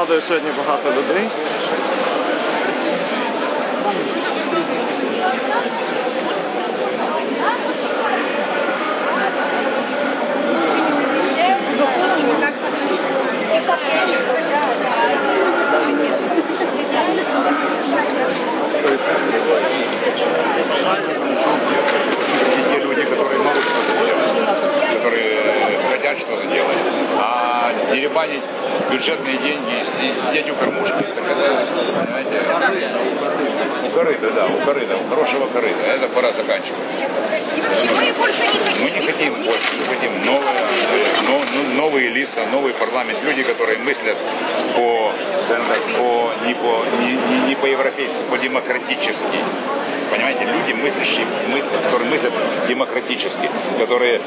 Радою сьогодні багато людей. те люди, которые деребанить бюджетные деньги и си- сидеть у кормушки, так это, понимаете, у корыта, да, у корыта, у хорошего корыта. Это пора заканчивать. Мы не хотим. Больше, мы хотим новые, но- новые лица, новый парламент, люди, которые мыслят по, по, не, по, не, не, не по-европейски, по-демократически. Понимаете, люди, мыслящие, мыслят, которые мыслят демократически, которые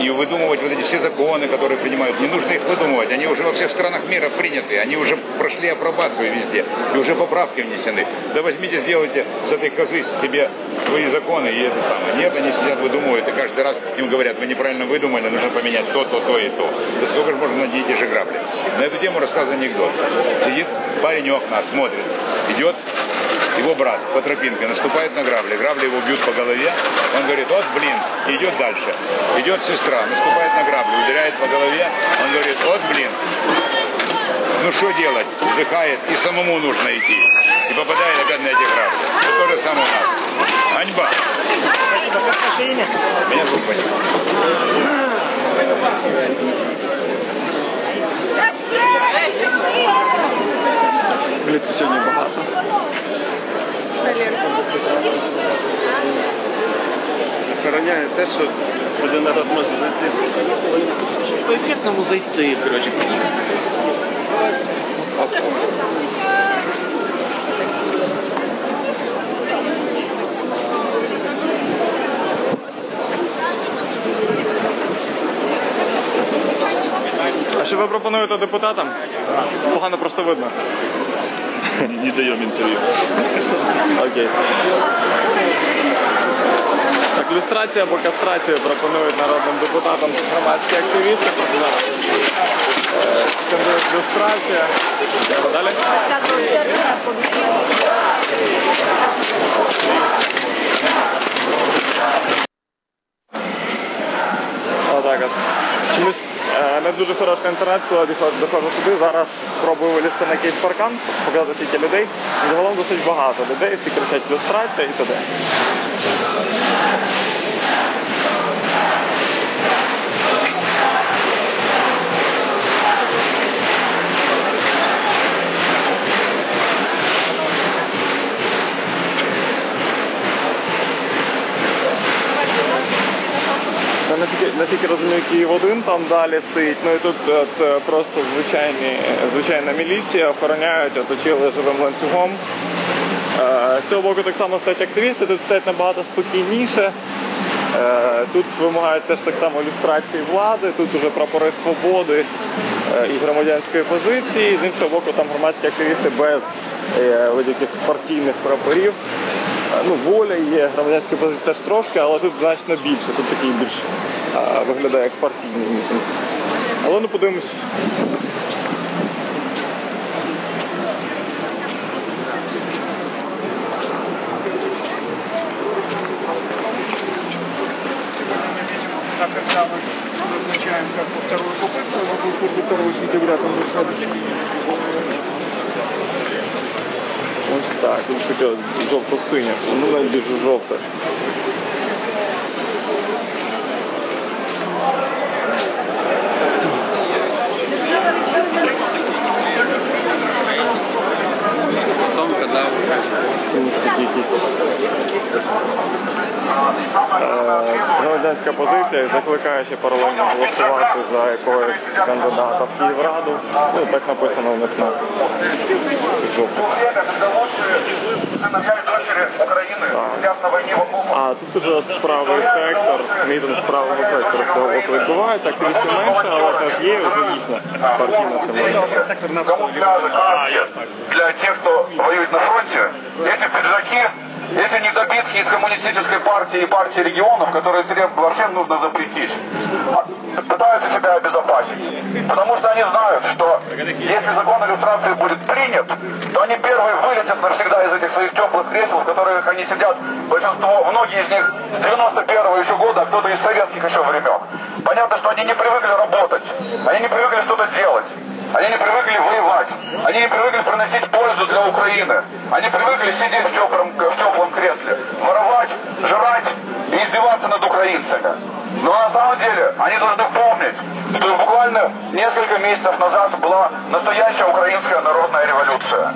и выдумывать вот эти все законы, которые принимают, не нужно их выдумывать, они уже во всех странах мира приняты, они уже прошли апробацию везде, и уже поправки внесены. Да возьмите, сделайте с этой козы себе свои законы и это самое. Нет, они сидят, выдумывают, и каждый раз им говорят, вы неправильно выдумали, нужно поменять то, то, то и то. Да сколько же можно на одни и те же грабли? На эту тему рассказан анекдот. Сидит парень у окна, смотрит, идет его брат по тропинке наступает на грабли, грабли его бьют по голове, он говорит, вот блин, и идет дальше. Идет сестра, наступает на грабли, ударяет по голове, он говорит, вот блин, ну что делать, вздыхает, и самому нужно идти. И попадает опять на эти грабли. Вот то же самое у нас. Ганьба. Меня зовут Ваня. Вулиці сьогодні багато. Охороняє те, що один народ може зайти. По ефектному зайти, коротше. А що ви пропонуєте депутатам? Погано просто видно. Не даємо інтерв'ю. Окей. Так, люстрація або кастрацію пропонують народним депутатам громадські активісти. Зараз. Е, скандують люстрація. Йдемо Далі. Отак от. Чомусь е, не дуже хороша інтернет, коли доходжу сюди. Зараз спробую вилізти на якийсь паркан, показати скільки людей. Загалом досить багато людей, всі кричать люстрація і т.д. наскільки, наскільки розумію, Київ один там далі стоїть. Ну і тут от, е, просто звичайні, звичайна міліція охороняють, оточили живим ланцюгом. Е, З цього боку так само стоять активісти, тут стоять набагато спокійніше. Е, Тут вимагають теж так само люстрації влади, тут уже прапори свободи і громадянської позиції. З іншого боку, там громадські активісти без будь-яких партійних прапорів. Ну, воля є, громадянська позиція теж трошки, але тут значно більше. Тут такий більш е, виглядає як партійний мітинг. Але ну подивимось. так когда мы назначаем как во вторую попытку, она будет после 2 сентября там выходить. Ось так, тут таке жовто-синє, ну навіть більше жовте. lá. Громадянська позиція закликає ще паралельно голосувати за якогось кандидата в Київраду. Ну, так написано у них на жовтих. Сыновья и дочери Украины сидят на войне в окопах. А тут уже правий сектор, мітинг правого сектору з цього боку відбувається, активістів менше, але теж є вже їхня партійна символіка. Камуфляжи, каски для тех, кто воюет на фронте. Эти эти недобитки из коммунистической партии и партии регионов, которые требуют, вообще нужно запретить, а, пытаются себя обезопасить. Потому что они знают, что если закон иллюстрации будет принят, то они первые вылетят навсегда из этих своих теплых кресел, в которых они сидят, большинство, многие из них с 91 еще года, а кто-то из советских еще времен. Понятно, что они не привыкли работать, они не привыкли что-то делать. Они не привыкли воевать. Они не привыкли приносить пользу для Украины. Они привыкли сидеть в теплом, в теплом кресле, воровать, жрать и издеваться над украинцами. Но на самом деле они должны помнить, что буквально несколько месяцев назад была настоящая украинская народная революция.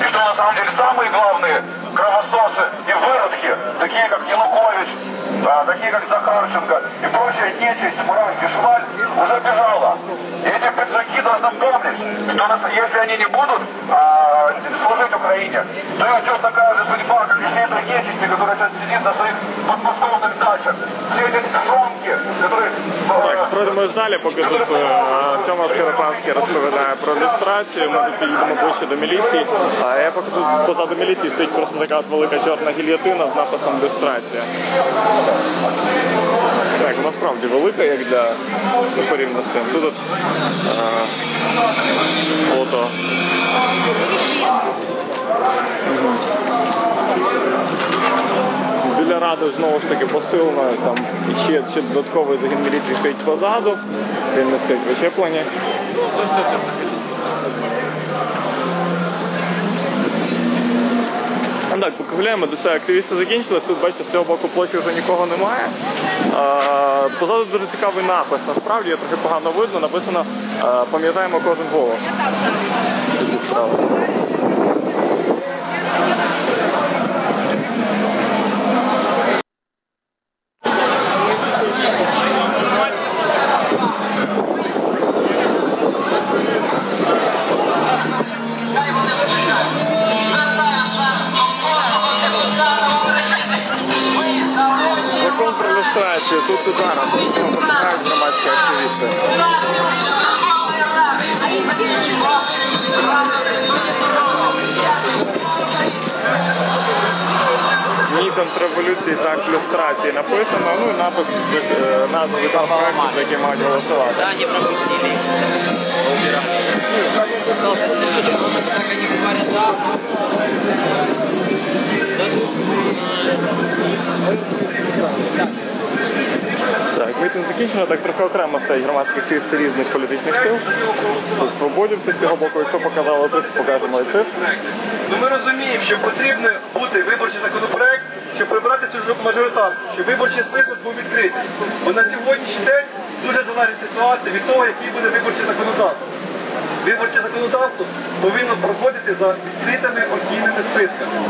И что на самом деле самые главные кровососы и выродки, такие как Янукович, а, такие как Захарченко и прочая нечисть, мразь и шваль, уже бежала. И эти пиджаки должны помнить, что нас- если они не будут а, служить Украине, то их ждет такая же судьба, как и все этой нечисти, которая сейчас сидит на своих подмосковных дачах. Все эти шонки, которые... э, Так, пройдемо далі, поки тут е, Тьома Скоропадський розповідає про люстрацію. Ми тут підійдемо ближче до міліції. А я поки тут позаду міліції стоїть просто така от велика чорна гільйотина з написом люстрація. Так, вона справді велика, як для ну, порівняно з тим. Тут от, е, фото. Біля ради знову ж таки посилено, там ще, ще додатковий загін міліції стоїть позаду, він не стоїть вичеплені. Ну Так, покривляємо до себе. активісти закінчились. Тут, бачите, з цього боку площі вже нікого немає. А, позаду дуже цікавий напис. Насправді я трохи погано видно. Написано пам'ятаємо кожен голос. Там революції так люстрації написано. Ну і напис е, назви законопроекту, за які мають голосувати. Да, не пропустили. Так мітинг закінчено, так трохи окремо стоять громадські активісти різних політичних сил. Тут свободівці з цього боку, якщо показали тут, покажемо і цих. Ну ми розуміємо, що потрібно бути виборчий законопроект, щоб прибрати цю ж мажоритарку, щоб виборчий список був відкритий. Бо на сьогоднішній день дуже залежить ситуація від того, який буде виборче законодавство. Виборче законодавство повинно проходити за відкритими партійними списками.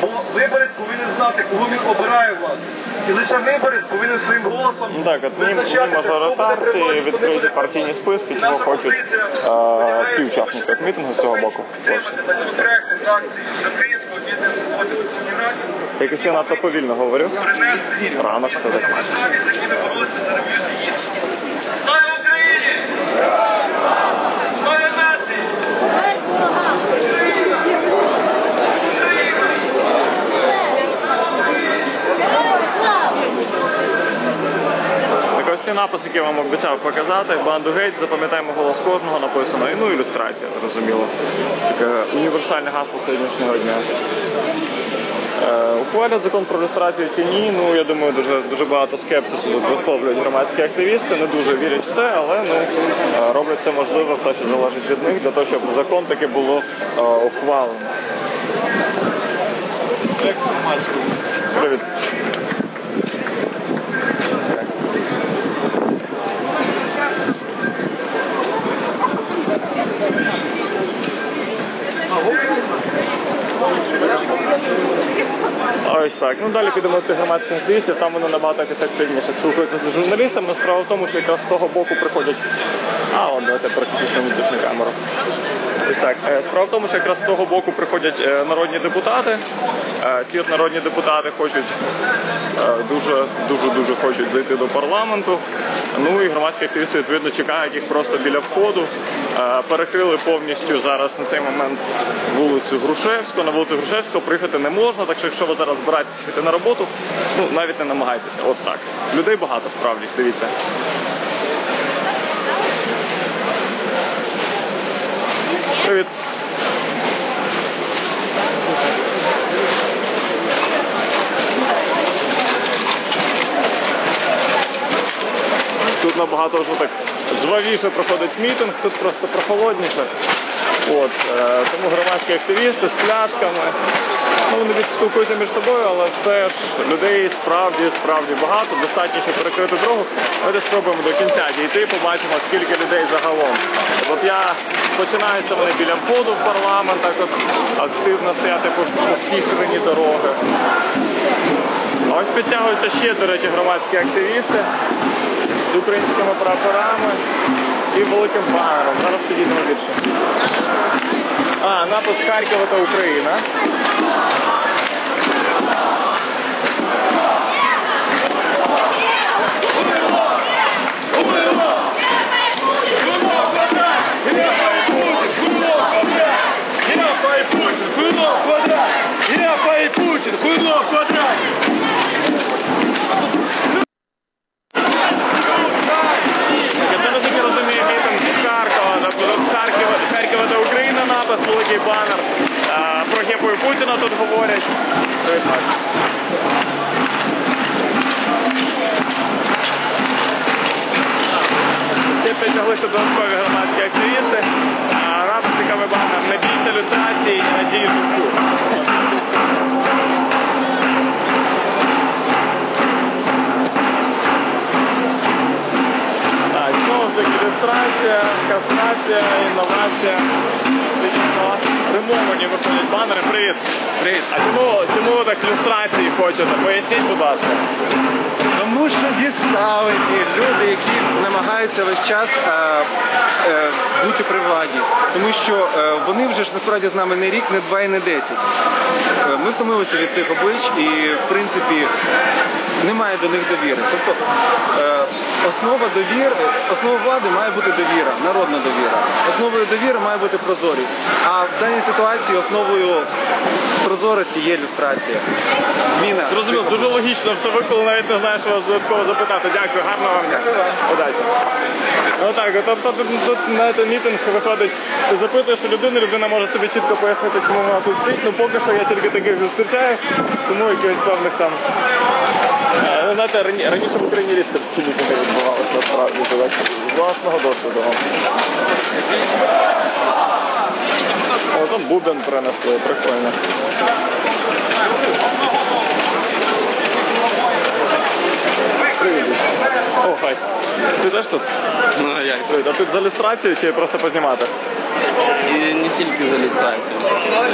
Бо виборець повинен знати, кого він обирає владу. І лише виборець повинен своїм голосом Ну так, от визначатися, хто буде мажоритарці, при владі, хто не відкриті партійні списки, чого хочуть е, полягає всі в тому, учасники що мітингу з цього боку. Підтримати законопроект фракції об'єднання свободи Верховної Ради Якось я надто повільно говорю. Ранок все таки. Так ось ці напис, який вам обіцяв показати, банду геть, запам'ятаємо голос кожного, написано, і ну ілюстрація, зрозуміло. Таке універсальне гасло сьогоднішнього дня. Е, ухвалять закон про люстрацію чи ні, ну я думаю, дуже дуже багато скепсису тут висловлюють громадські активісти, не дуже вірять в це, але ну е, роблять це можливо, все, що залежить від них, для того, щоб закон таки було е, ухвалено. Привіт. Ось так. Ну далі підемо до громадських активістів, там вони набагато якось активніше спілкуються з журналістами. Справа в тому, що якраз з того боку приходять. А, от давайте переключимо внутрішню камеру. Ось так. Е, Справа в тому, що якраз з того боку приходять е, народні депутати. Е, Ці народні депутати хочуть дуже дуже дуже хочуть зайти до парламенту. Ну і громадські активісти відповідно чекають їх просто біля входу. Е, Перекрили повністю зараз на цей момент вулицю Грушевську. На вулицю Грушевського приїхати не можна, так що якщо ви зараз збираєтесь йти на роботу, ну навіть не намагайтеся. Ось так. Людей багато справді, дивіться. Привіт. Тут набагато вже так жвавіше проходить мітинг, тут просто прохолодніше. От, е, тому громадські активісти з пляшками. Ну, вони спілкуються між собою, але все ж людей справді, справді багато, достатньо, щоб перекрити дорогу. Давайте спробуємо до кінця дійти, побачимо, скільки людей загалом. От я починаються вони біля входу в парламент, так от активно стояти по, по всій ширині дороги. Ось підтягуються ще, до речі, громадські активісти з українськими прапорами і великим банером. Зараз підійдемо більше. А, напис Харкова та Україна. Підтяглися додаткові громадські активісти. А напис, яка ми не бійся люстрації і надії суску. Так, знову кастрація, інновація. Дійсно, римовані виходять банери. Привіт. Привіт. А чому, чому ви так ілюстрації хочете? Поясніть, будь ласка. Що діставлені люди, які намагаються весь час е, е, бути при владі. Тому що е, вони вже ж насправді з нами не рік, не два і не десять. Е, ми втомилися від цих облич і, в принципі, немає до них довіри. Тобто е, основа довір, основа влади має бути довіра, народна довіра. Основою довіри має бути прозорість. А в даній ситуації основою прозорості є люстрація. Зміна. Зрозуміло, цих дуже логічно все виклали, навіть не знаю, що вас додатково запитати. Дякую, гарного вам дня. Удачі. Ну так, тобто тут, тут на цей мітинг виходить, ти запитуєш у людини, людина може собі чітко пояснити, чому вона тут стоїть. Ну поки що я тільки таких зустрічаю, тому якихось певних там. Ну, знаєте, рані- раніше в Україні рідко такі мітинги відбувалися насправді, то так, з власного досвіду. вам. О, там бубен принесли, прикольно. Привіт. О, хай. Ти теж тут? Ну а як? Привіт. А тут за ілюстрацію чи просто познімати? І не тільки за лістацію,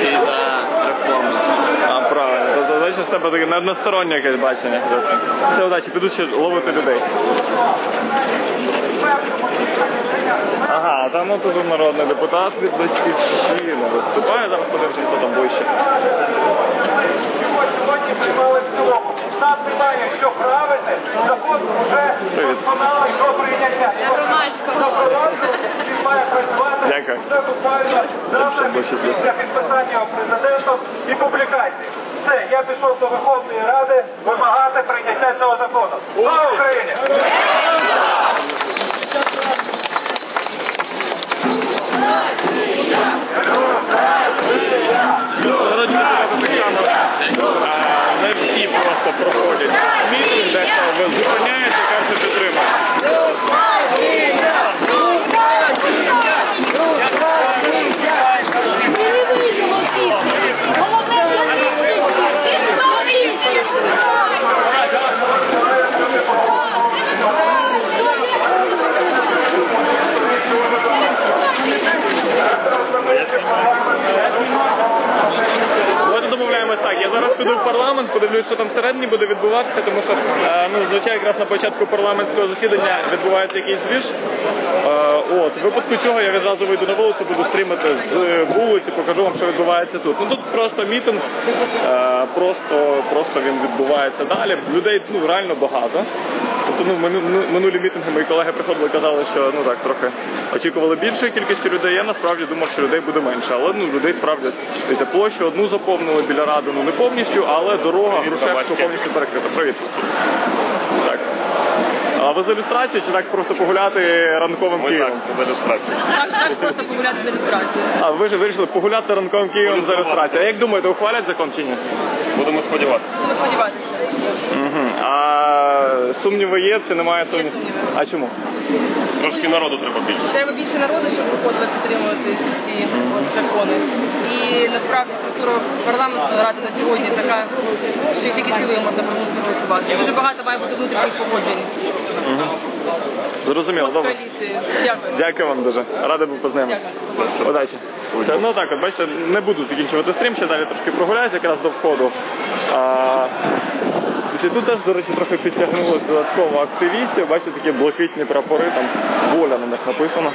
ще й за реформи. А, правильно. Тобто, значить, з тебе таке одностороннє якесь бачення. Все, удачі, піду ще ловити людей. Ага, там от тут народний депутат від батьківщини виступає. Зараз подивимося, хто там ближче. Сьогодні приймали в цілому. Штат приймає, що правильне, закон вже Привіт. досконалий до прийняття. Громадського. Він має працювати. Дякую. Це буквально завтра після підписання президентом і публікації. Все, я пішов до Верховної Ради вимагати прийняття цього закону. Слава Україні! Не всі просто проходять Піду в парламент, подивлюсь, що там всередині буде відбуватися, тому що е, ну, звичайно, якраз на початку парламентського засідання відбувається якийсь двіж. Е, от, в випадку цього я відразу вийду на вулицю, буду стрімити з вулиці, покажу вам, що відбувається тут. Ну тут просто мітинг, е, просто, просто він відбувається далі. Людей ну реально багато. Тобто, ну мину- минулі мітинги мої колеги приходили, казали, що ну так трохи очікували більшої кількості людей. Я насправді думав, що людей буде менше. Але ну людей справді дивіться, площу одну заповнили біля ради, ну не повністю, але дорога Грушевського повністю перекрита. Привіт. Так. А ви з ілюстрації чи так просто погуляти ранковим Києвом? за иллюстрацию. Так, так просто погуляти з ілюстрацією. А ви ж вирішили погуляти ранковим Києвом за ілюстрацією. А як думаєте, ухвалять закон чи ні? Будемо сподіватися. Буду сподіватися. Угу. А сумніви є чи немає сумнівів? А чому? Трошки народу треба більше. Треба більше народу, щоб виходили підтримувати ці закони. І насправді структура парламенту ради на сьогодні така, що їх тільки силою можна примусити голосувати. Дуже багато має бути внутрішніх погоджень. Зрозуміло, добре. Коаліції. Дякую. Дякую вам дуже. Радий був познайомитися. Удачі. Все, ну так, от бачите, не буду закінчувати стрім, ще далі трошки прогуляюсь якраз до входу. А, і тут теж, до речі, трохи підтягнулося додатково активістів. Бачите, такі блакитні прапори, там воля на них написана.